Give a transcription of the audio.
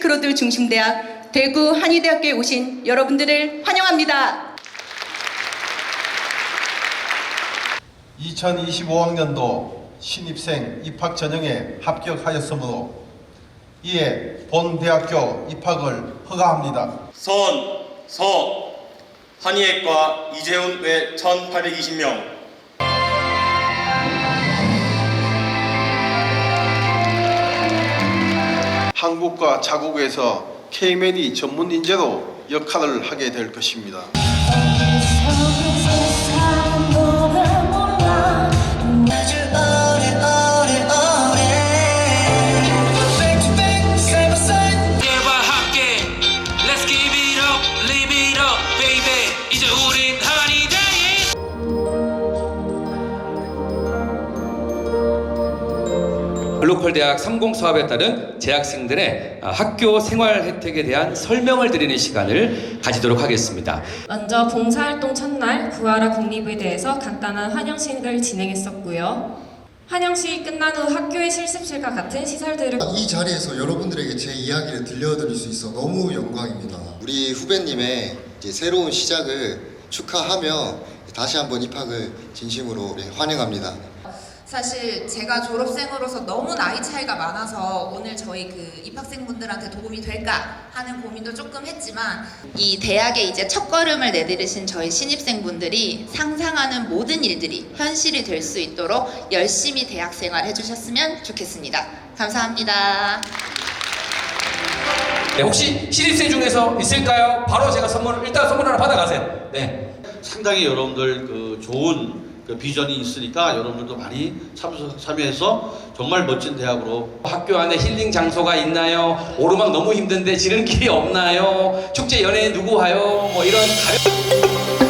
중심대학 대구 한의대학교에 오신 여러분들을 환영합니다. 2025학년도 신입생 입학 전형에 합격하였으므로 이에 본 대학교 입학을 허가합니다. 선, 서, 한의학과 이재훈 외 1820명 한국과 자국에서 K맨이 전문 인재로 역할을 하게 될 것입니다. 글로컬 대학 30 사업에 따른 재학생들의 아, 학교 생활 혜택에 대한 설명을 드리는 시간을 가지도록 하겠습니다. 먼저 봉사활동 첫날 구하라 국립의대에서 간단한 환영식을 진행했었고요. 환영식이 끝난 후 학교의 실습실과 같은 시설들을 이 자리에서 여러분들에게 제 이야기를 들려드릴 수 있어 너무 영광입니다. 우리 후배님의 이제 새로운 시작을 축하하며 다시 한번 입학을 진심으로 환영합니다. 사실 제가 졸업생으로서 너무 나이 차이가 많아서 오늘 저희 그 입학생분들한테 도움이 될까 하는 고민도 조금 했지만 이 대학에 이제 첫 걸음을 내디디신 저희 신입생분들이 상상하는 모든 일들이 현실이 될 수 있도록 열심히 대학 생활 해주셨으면 좋겠습니다. 감사합니다. 네, 혹시 신입생 중에서 있을까요? 바로 제가 선물 일단 선물 하나 받아가세요. 네. 상당히 여러분들 그 좋은 그 비전이 있으니까 여러분들도 많이 참석, 참여해서 정말 멋진 대학으로 학교 안에 힐링 장소가 있나요? 오르막 너무 힘든데 지름길이 없나요? 축제 연예 누구 와요? 뭐 이런 가벼